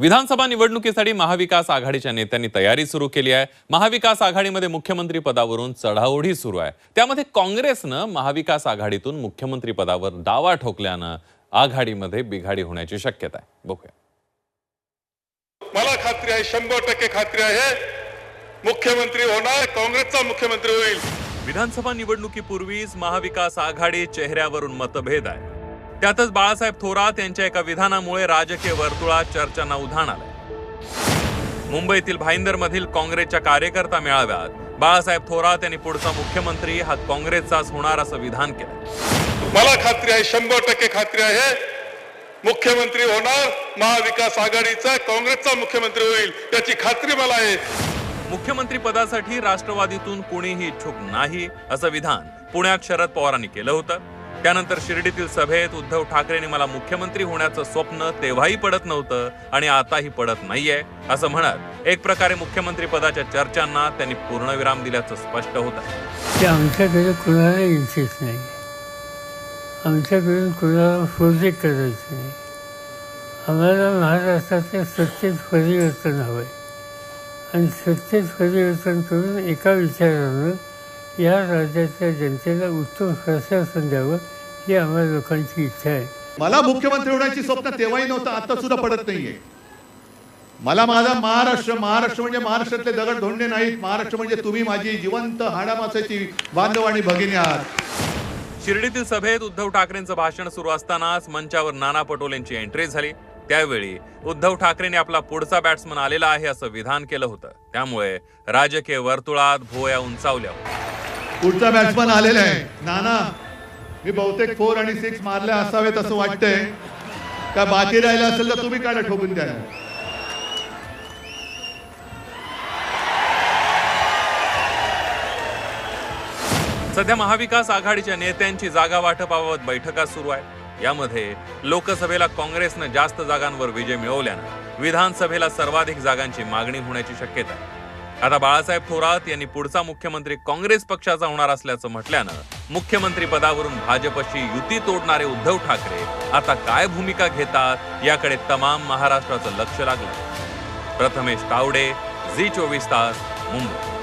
विधानसभा निवडणुकीसाठी महाविकास आघाडीच्या नेत्यांनी तयारी सुरू केली आहे. महाविकास आघाडीमध्ये मुख्यमंत्री पदावरून चढाओढी सुरू आहे. त्यामध्ये काँग्रेसनं महाविकास आघाडीतून मुख्यमंत्री पदावर दावा ठोकल्यानं आघाडीमध्ये बिघाडी होण्याची शक्यता आहे. बघूया. मला खात्री आहे शंभर टक्के खात्री आहे मुख्यमंत्री होणार काँग्रेसचा मुख्यमंत्री होईल. विधानसभा निवडणुकीपूर्वीच महाविकास आघाडी चेहऱ्यावरून मतभेद आहे. त्यातच बाळासाहेब थोरात यांच्या एका विधानामुळे राजकीय वर्तुळात चर्चांना उधाण आलंय. मुंबईतील भाईंदरमधील काँग्रेसच्या कार्यकर्ता मेळाव्यात बाळासाहेब थोरात यांनी पुढचा मुख्यमंत्री हा काँग्रेसचाच होणार असं विधान केलं मला खात्री आहे शंभर टक्के खात्री आहे मुख्यमंत्री होणार महाविकास आघाडीचा काँग्रेसचा मुख्यमंत्री होईल याची खात्री मला आहे. मुख्यमंत्री पदासाठी राष्ट्रवादीतून कोणीही इच्छुक नाही असं विधान पुण्यात शरद पवारांनी केलं होतं. त्यानंतर शिर्डीतील सभेत उद्धव ठाकरेंनी मला मुख्यमंत्री होण्याचं स्वप्न तेव्हाही पडत नव्हतं आणि आताही पडत नाहीये असं म्हणत एक प्रकारे मुख्यमंत्री पदाच्या चर्चांना त्यांनी पूर्णविराम दिल्याचं स्पष्ट होत आहे. की आमच्याकडे कुणाला इच्छित नाही. आमच्याकडे कुणाला प्रोजेक्ट करायचं नाही. आम्हाला महाराष्ट्राचे सत्तेत परिवर्तन हवं आहे आणि सत्तेत परिवर्तन करून एका विचारानं या राज्याच्या जनतेला उत्तम प्रशासन द्यावं ही आम्हा लोकांची इच्छा आहे. मला मुख्यमंत्री होण्याची स्वप्न तेव्हाही नव्हतं आता सुद्धा पडत नाहीये. मला माझा महाराष्ट्र महाराष्ट्र म्हणजे महाराष्ट्रातले दगड धोंडे नाहीत. महाराष्ट्र म्हणजे तुम्ही माझी जिवंत हाडामासाची बांधव आणि भगिनी आहात. शिर्डीतील सभेत उद्धव ठाकरेंचं भाषण सुरू असतानाच मंचावर नाना पटोलेंची एंट्री झाली. त्यावेळी उद्धव ठाकरेंनी आपला पुढचा बॅट्समन आलेला आहे असं विधान केलं होतं. त्यामुळे राजकीय वर्तुळात भोया उंचावल्या. पुढचा बॅट्समन आलेला आहे नाना मी बहुतेक फोर आणि सिक्स मारले असावेत असं वाटतंय. का बाकी राहिलं असेल तर तुम्ही काढा ठोकून द्या. सध्या महाविकास आघाडीच्या नेत्यांची जागा वाटपाबाबत बैठका सुरू आहे यामध्ये लोकसभेला काँग्रेसनं जास्त जागांवर विजय मिळवल्यानं विधानसभेला सर्वाधिक जागांची मागणी होण्याची शक्यता आहे. आता बाळासाहेब थोरात यांनी पुढचा मुख्यमंत्री काँग्रेस पक्षाचा होणार असल्याचं म्हटल्यानं मुख्यमंत्री पदावरून भाजपशी युती तोडणारे उद्धव ठाकरे आता काय भूमिका घेतात याकडे तमाम महाराष्ट्राचं लक्ष लागलं. प्रथमेश तावडे झी चोवीस तास मुंबई.